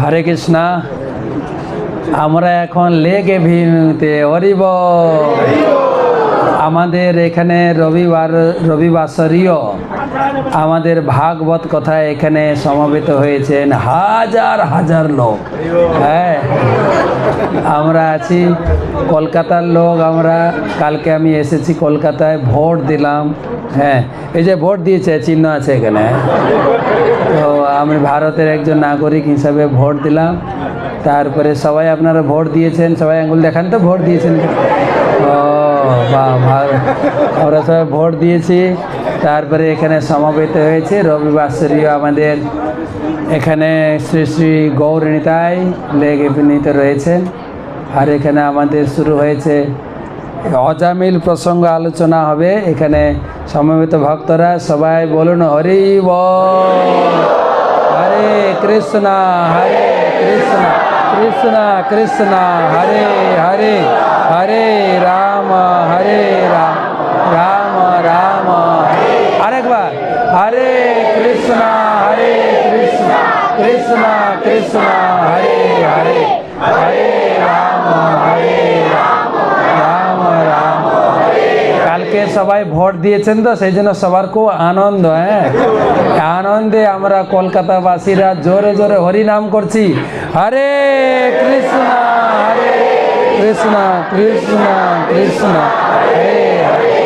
হরে কৃষ্ণ। আমরা এখন লেগে ভিতে হরিব আমাদের এখানে রবিবার, রবিবাসরীয় আমাদের ভাগবত কথা এখানে সমবেত হয়েছেন হাজার হাজার লোক। হ্যাঁ আমরা আছি কলকাতার লোক, আমরা কালকে আমি এসেছি কলকাতায়, ভোট দিলাম। হ্যাঁ এই যে ভোট দিয়েছে, চিহ্ন আছে এখানে। তো আমি ভারতের একজন নাগরিক হিসাবে ভোট দিলাম। তারপরে সবাই আপনারা ভোট দিয়েছেন, সবাই আঙুল দেখান তো, ভোট দিয়েছেন। আমরা সবাই ভোট দিয়েছি। তারপরে এখানে সমবেত হয়েছে। রবিবার রবিবাসরীয় আমাদের এখানে শ্রী শ্রী গৌরণিতায় লেগে বিনীত রয়েছেন আর এখানে আমাদের শুরু হয়েছে অজামিল প্রসঙ্গ আলোচনা হবে। এখানে সমবেত ভক্তরা সবাই বলুন, হরি হরে কৃষ্ণ হরে কৃষ্ণ কৃষ্ণ কৃষ্ণ, হরে হরে হরে। রাম, হরে রাম রাম রাম, আরেকবার। হরে কৃষ্ণ হরে কৃষ্ণ কৃষ্ণ কৃষ্ণ, হরে হরে হরে রাম হরে রাম রাম কালকে সবাই ভোট দিয়েছেন তো, সেই জন্য সবার খুব আনন্দ হ্যাঁ? আনন্দে আমরা কলকাতাবাসীরা জোরে জোরে হরি নাম করছি। হরে কৃষ্ণ, হরে কৃষ্ণ কৃষ্ণ কৃষ্ণ হরে হরে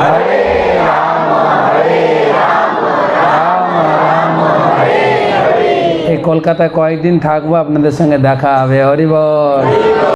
হরে রাম হরে রাম রাম রাম হরে হরে এই কলকাতায় কয়েকদিন থাকব, আপনাদের সঙ্গে দেখা হবে। হরি বল।